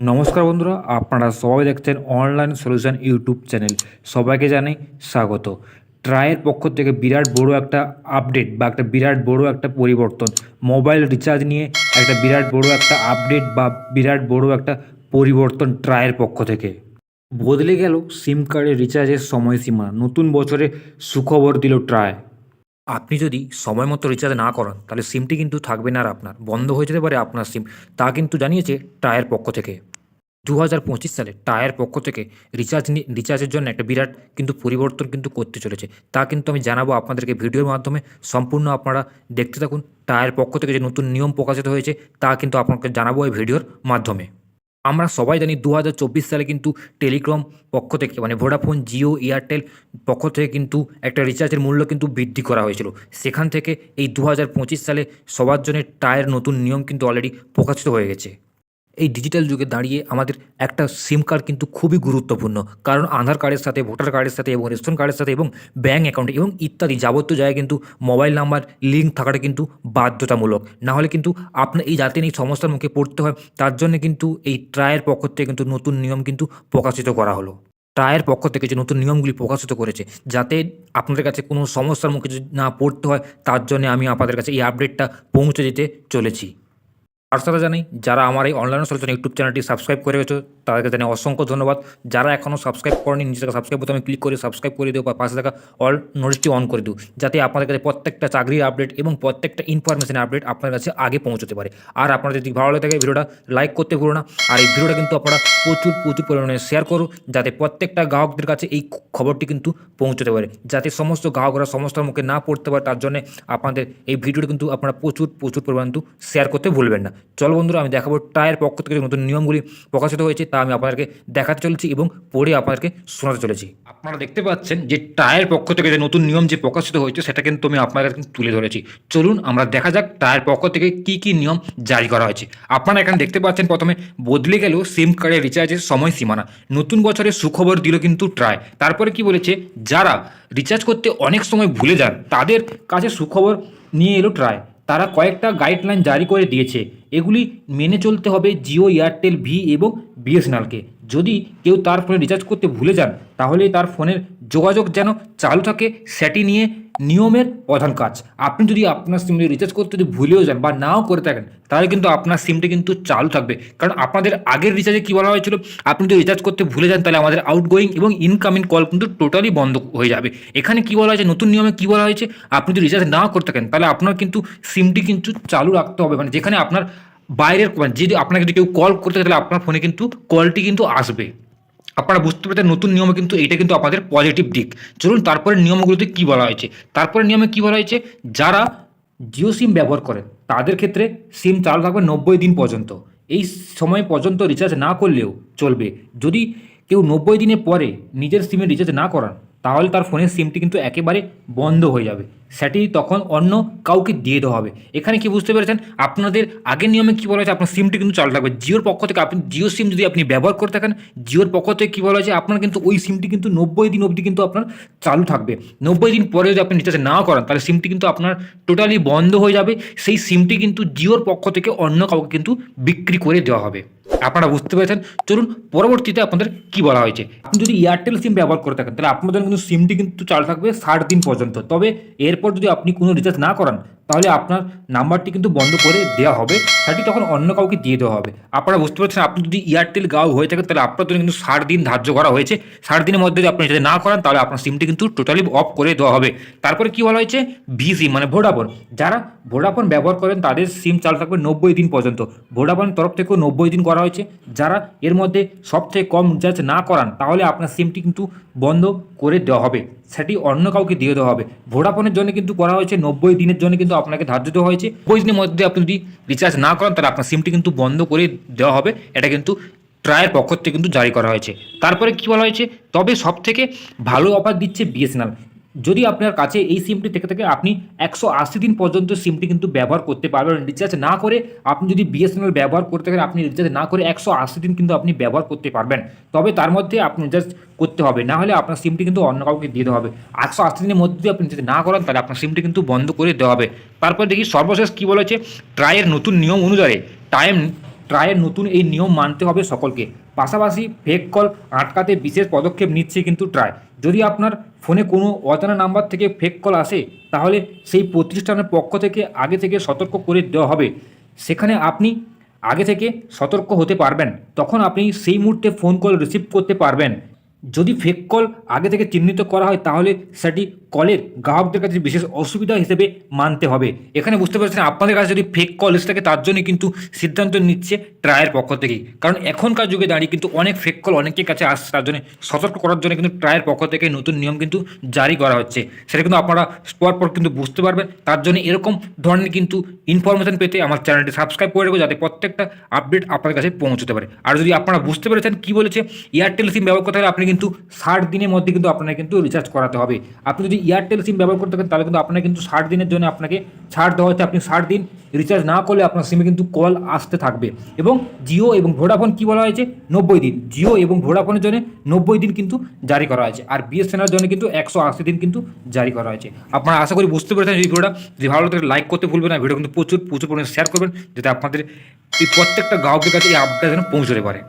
নমস্কার বন্ধুরা, আপনারা সবাই দেখছেন অনলাইন সলিউশন ইউটিউব চ্যানেল সবাইকে জানাই স্বাগত। ট্রায়ের পক্ষ থেকে বিরাট বড় একটা আপডেট বা একটা বিরাট বড় একটা পরিবর্তন। মোবাইল রিচার্জ নিয়ে একটা বিরাট বড় একটা আপডেট বা বিরাট বড় একটা পরিবর্তন ট্রায়ের পক্ষ থেকে। বদলে গেল সিম কার্ডের রিচার্জের সময়সীমা। নতুন বছরে সুখবর দিল ট্রায় আপনি যদি সময় মতো রিচার্জ না করান, তাহলে সিমটি কিন্তু থাকবে না আর আপনার, বন্ধ হয়ে যেতে পারে আপনার সিম তা কিন্তু জানিয়েছে টায়ের পক্ষ থেকে। দু হাজার পঁচিশ সালে টায়ের পক্ষ থেকে রিচার্জ রিচার্জের জন্য একটা বিরাট কিন্তু পরিবর্তন কিন্তু করতে চলেছে। তা কিন্তু আমি জানাব আপনাদেরকে ভিডিওর মাধ্যমে। সম্পূর্ণ আপনারা দেখতে থাকুন। টায়ের পক্ষ থেকে যে নতুন নিয়ম প্রকাশিত হয়েছে, তা কিন্তু আপনাকে জানাব এই ভিডিওর মাধ্যমে। আমরা সবাই জানি দু হাজার চব্বিশ সালে কিন্তু টেলিকম পক্ষ থেকে মানে ভোডাফোন, জিও, এয়ারটেল পক্ষ থেকে কিন্তু একটা রিচার্জের মূল্য কিন্তু বৃদ্ধি করা হয়েছিল। সেখান থেকে এই দু হাজার পঁচিশ সালে সবার জন্য টায়ের নতুন নিয়ম কিন্তু অলরেডি প্রকাশিত হয়ে গেছে। এই ডিজিটাল যুগে দাঁড়িয়ে আমাদের একটা সিম কার্ড কিন্তু খুবই গুরুত্বপূর্ণ। কারণ আধার কার্ডের সাথে, ভোটার কার্ডের সাথে এবং রেশন কার্ডের সাথে এবং ব্যাঙ্ক অ্যাকাউন্ট এবং ইত্যাদি যাবতীয় জায়গায় কিন্তু মোবাইল নাম্বার লিঙ্ক থাকাটা কিন্তু বাধ্যতামূলক। না হলে কিন্তু আপনার এই যাতে এই সমস্যার মুখে পড়তে হয়, তার জন্য কিন্তু এই ট্রায়ের পক্ষ থেকে কিন্তু নতুন নিয়ম কিন্তু প্রকাশিত করা হলো। ট্রায়ের পক্ষ থেকে যে নতুন নিয়মগুলি প্রকাশিত করেছে, যাতে আপনাদের কাছে কোনো সমস্যার মুখে যদি না পড়তে হয়, তার জন্য আমি আপনাদের কাছে এই আপডেটটা পৌঁছে দিতে চলেছি। আর সাথে জানাই, যারা আমার এই অনলাইন সলিউশন ইউটিউব চ্যানেলটি সাবস্ক্রাইব করে গেছো, তাদেরকে জানাই অসংখ্য ধন্যবাদ। যারা এখনও সাবস্ক্রাইব করেনি নিচে থাকা সাবস্ক্রাইব বোতামে ক্লিক করে সাবস্ক্রাইব করে দিও, বা পাশে থাকা অল নোটিসটি অন করে দিও, যাতে আপনাদের কাছে প্রত্যেকটা চাকরির আপডেট এবং প্রত্যেকটা ইনফরমেশনের আপডেট আপনার কাছে আগে পৌঁছতে পারে। আর আপনার যদি ভালো লাগে থাকে ভিডিওটা লাইক করতে ভুলো না, আর এই ভিডিওটা কিন্তু আপনারা প্রচুর প্রচুর পরিমাণে শেয়ার করুন যাতে প্রত্যেকটা গ্রাহকদের কাছে এই খবরটি কিন্তু পৌঁছতে পারে। যাতে সমস্ত গ্রাহকরা সমস্যার মুখে না পড়তে পারে, তার জন্য আপনাদের এই ভিডিওটা কিন্তু আপনারা প্রচুর প্রচুর পরিমাণ কিন্তু শেয়ার করতে ভুলবেন না। চলো বন্ধুরা, আমি দেখাবো টায়ের পক্ষ থেকে যে নতুন নিয়মগুলি প্রকাশিত হয়েছে, তা আমি আপনাদেরকে দেখাতে চলেছি এবং পড়ে আপনাদেরকে শোনাতে চলেছি। আপনারা দেখতে পাচ্ছেন যে টায়ের পক্ষ থেকে যে নতুন নিয়ম যে প্রকাশিত হয়েছে, সেটা কিন্তু আমি আপনাদের তুলে ধরেছি। চলুন, আমরা দেখা যাক টায়ের পক্ষ থেকে কি কি নিয়ম জারি করা হয়েছে। আপনারা এখানে দেখতে পাচ্ছেন প্রথমে বদলে গেল সিম কার্ডের রিচার্জের সময় সীমানা নতুন বছরের সুখবর দিল কিন্তু ট্রায় তারপরে কি বলেছে? যারা রিচার্জ করতে অনেক সময় ভুলে যান, তাদের কাছে সুখবর নিয়ে এলো ট্রায় তারা কয়েকটা গাইডলাইন জারি করে দিয়েছে। এগুলি মেনে চলতে হবে জিও, এয়ারটেল, ভি এবং বিএসএনএলকে যদি কেউ তার ফোনে রিচার্জ করতে ভুলে যান, তাহলে তার ফোনের যোগাযোগ যেন চালু থাকে, সেটি নিয়ে নিয়মের প্রধান কাজ। আপনি যদি আপনার সিমে রিচার্জ করতে যদি ভুলেও যান বা নাও করে থাকেন, তাহলে কিন্তু আপনার সিমটি কিন্তু চালু থাকবে। কারণ আপনাদের আগের রিচার্জে কী বলা হয়েছিল? আপনি যদি রিচার্জ করতে ভুলে যান, তাহলে আমাদের আউটগোয়িং এবং ইনকামিং কল কিন্তু টোটালি বন্ধ হয়ে যাবে। এখানে কী বলা হয়েছে? নতুন নিয়মে কী বলা হয়েছে? আপনি যদি রিচার্জ না করতে থাকেন, তাহলে আপনার কিন্তু সিমটি কিন্তু চালু রাখতে হবে। মানে যেখানে আপনার বাইরের যদি আপনাকে যদি কেউ কল করতে তাহলে আপনার ফোনে কিন্তু কলটি কিন্তু আসবে। আপনারা বুঝতে পারছেন নতুন নিয়মে কিন্তু এটা কিন্তু আপনাদের পজিটিভ দিক। চলুন তারপরে নিয়মগুলোতে কী বলা হয়েছে? তারপরে নিয়মে কী বলা হয়েছে? যারা জিও সিম ব্যবহার করেন তাদের ক্ষেত্রে সিম চালু থাকবে নব্বই দিন পর্যন্ত। এই সময় পর্যন্ত রিচার্জ না করলেও চলবে। যদি কেউ নব্বই দিনের পরে নিজের সিমে রিচার্জ না করান তাহলে তার ফোনের সিমটি কিন্তু একেবারে বন্ধ হয়ে যাবে। সেটি তখন অন্য কাউকে দিয়ে দেওয়া হবে। এখানে কি বুঝতে পেরেছেন? আপনাদের আগের নিয়মে কী বলা হয়েছে? আপনার সিমটি কিন্তু চালু থাকবে। জিওর পক্ষ থেকে আপনি জিও সিম যদি আপনি ব্যবহার করে থাকেন, জিওর পক্ষ থেকে কী বলা হয়েছে? আপনার কিন্তু ওই সিমটি কিন্তু নব্বই দিন অবধি কিন্তু আপনার চালু থাকবে। নব্বই দিন পরে যদি আপনি রিচার্জ না করেন, তাহলে সিমটি কিন্তু আপনার টোটালি বন্ধ হয়ে যাবে। সেই সিমটি কিন্তু জিওর পক্ষ থেকে অন্য কাউকে কিন্তু বিক্রি করে দেওয়া হবে। আপনারা বুঝতে পেরেছেন? চলুন পরবর্তীতে আপনাদের কি বলা হয়েছে। যদি এয়ারটেল সিম ব্যবহার করে থাকেন, তাহলে আপনাদের কিন্তু সিমটি কিন্তু চালু থাকবে ষাট দিন পর্যন্ত। তবে এরপর যদি আপনি কোনো রিচার্জ না করান তাহলে আপনার নাম্বারটি কিন্তু বন্ধ করে দেওয়া হবে সেটি তখন অন্য কাউকে দিয়ে দেওয়া হবে। আপনারা বুঝতে পারছেন, আপনি যদি এয়ারটেল গাও হয়ে থাকে তাহলে আপনার জন্য কিন্তু ষাট দিন ধার্য করা হয়েছে। ষাট দিনের মধ্যে যদি আপনি রিচার্জ না করান, তাহলে আপনার সিমটি কিন্তু টোটালি অফ করে দেওয়া হবে। তারপরে কি বলা হয়েছে? ভি সিম মানে ভোডাফোন যারা ভোডাফোন ব্যবহার করেন, তাদের সিম চালু থাকবে নব্বই দিন পর্যন্ত। ভোডাফোন তরফ থেকেও নব্বই দিন করা হয়েছে। যারা এর মধ্যে সবথেকে কম রিচার্জ না করান, তাহলে আপনার সিমটি কিন্তু বন্ধ করে দেওয়া হবে। সেটি অন্য কাউকে দিয়ে দেওয়া হবে। ভোডাফোনের জন্য কিন্তু করা হয়েছে নব্বই দিনের জন্য কিন্তু আপনাকে ধার্য দেওয়া হয়েছে। নব্বই দিনের মধ্যে আপনি যদি রিচার্জ না করেন, তাহলে আপনার সিমটি কিন্তু বন্ধ করে দেওয়া হবে। এটা কিন্তু ট্রায়ের পক্ষ থেকে কিন্তু জারি করা হয়েছে। তারপরে কি বলা হয়েছে? তবে সব থেকে ভালো অফার দিচ্ছে বিএসএনএল যদি আপনার কাছে এই সিমটি থেকে থেকে, আপনি একশো আশি দিন পর্যন্ত সিমটি কিন্তু ব্যবহার করতে পারবেন রিচার্জ না করে আপনি যদি বিএসএনএল ব্যবহার করতে থাকেন, আপনি রিচার্জ না করে একশো আশি দিন কিন্তু আপনি ব্যবহার করতে পারবেন। তবে তার মধ্যে আপনি রিচার্জ করতে হবে, না হলে আপনার সিমটি কিন্তু অন্য কাউকে দিয়ে দেওয়া হবে। একশো আশি দিনের মধ্যে যদি আপনি রিচার্জ না করেন, তাহলে আপনার সিমটি কিন্তু বন্ধ করে দেওয়া হবে। তারপর দেখি সর্বশেষ কী বলেছে ট্রায়ের নতুন নিয়ম অনুযায়ী টাইম ট্রায়ের নতুন এই নিয়ম মানতে হবে সকলকে। পাশাপাশি ফেক কল আটকাতে বিশেষ পদক্ষেপ নিচ্ছে কিন্তু ট্রাই যদি আপনার ফোনে কোনো অজানা নাম্বার থেকে ফেক কল আসে, তাহলে সেই প্রতিষ্ঠানের পক্ষ থেকে আগে থেকে সতর্ক করে দেওয়া হবে। সেখানে আপনি আগে থেকে সতর্ক হতে পারবেন। তখন আপনি সেই মুহূর্তে ফোন কল রিসিভ করতে পারবেন। যদি ফেক কল আগে থেকে চিহ্নিত করা হয়, তাহলে সেটি কলের গ্রাহকদের কাছে বিশেষ অসুবিধা হিসেবে মানতে হবে। এখানে বুঝতে পারছেন, আপনাদের কাছে যদি ফেক কল এসে থাকে, তার জন্য কিন্তু সিদ্ধান্ত নিচ্ছে ট্রায়ের পক্ষ থেকেই। কারণ এখনকার যুগে দাঁড়িয়ে কিন্তু অনেক ফেক কল অনেকের কাছে আসছে, তার জন্য সতর্ক করার জন্য কিন্তু ট্রায়ের পক্ষ থেকে নতুন নিয়ম কিন্তু জারি করা হচ্ছে। সেটা কিন্তু আপনারা পর পর কিন্তু বুঝতে পারবেন। তার জন্য এরকম ধরনের কিন্তু ইনফরমেশন পেতে আমার চ্যানেলটি সাবস্ক্রাইব করে রাখব যাতে প্রত্যেকটা আপডেট আপনার কাছে পৌঁছতে পারে। আর যদি আপনারা বুঝতে পেরেছেন কি বলেছে এয়ারটেল সিম ব্যবহার করতে হলে আপনি কিন্তু ষাট দিনের মধ্যে কিন্তু আপনাকে কিন্তু রিচার্জ করাতে হবে। আপনি যদি এয়ারটেল সিম ব্যবহার করতে থাকেন, তাহলে কিন্তু আপনাকে কিন্তু ষাট দিনের জন্য আপনাকে ছাড় দেওয়া হচ্ছে। আপনি ষাট দিন রিচার্জ না করলে আপনার সিমে কিন্তু কল আসতে থাকবে। এবং জিও এবং ভোডাফোন কি বলা হয়েছে? নব্বই দিন। জিও এবং ভোডাফোনের জন্য নব্বই দিন কিন্তু জারি করা হয়েছে। আর বিএসএনএল জন্য কিন্তু একশো আশি দিন কিন্তু জারি করা হয়েছে। আপনারা আশা করি বুঝতে পেরেছেন এই ভিডিওটা। যদি ভালো লাগে লাইক করতে ভুলবেন না। ভিডিও কিন্তু প্রচুর প্রচুর পরিমাণে শেয়ার করবেন, যাতে আপনাদের এই প্রত্যেকটা গ্রাহকের কাছে এই আপডেট যেন পৌঁছতে পারে।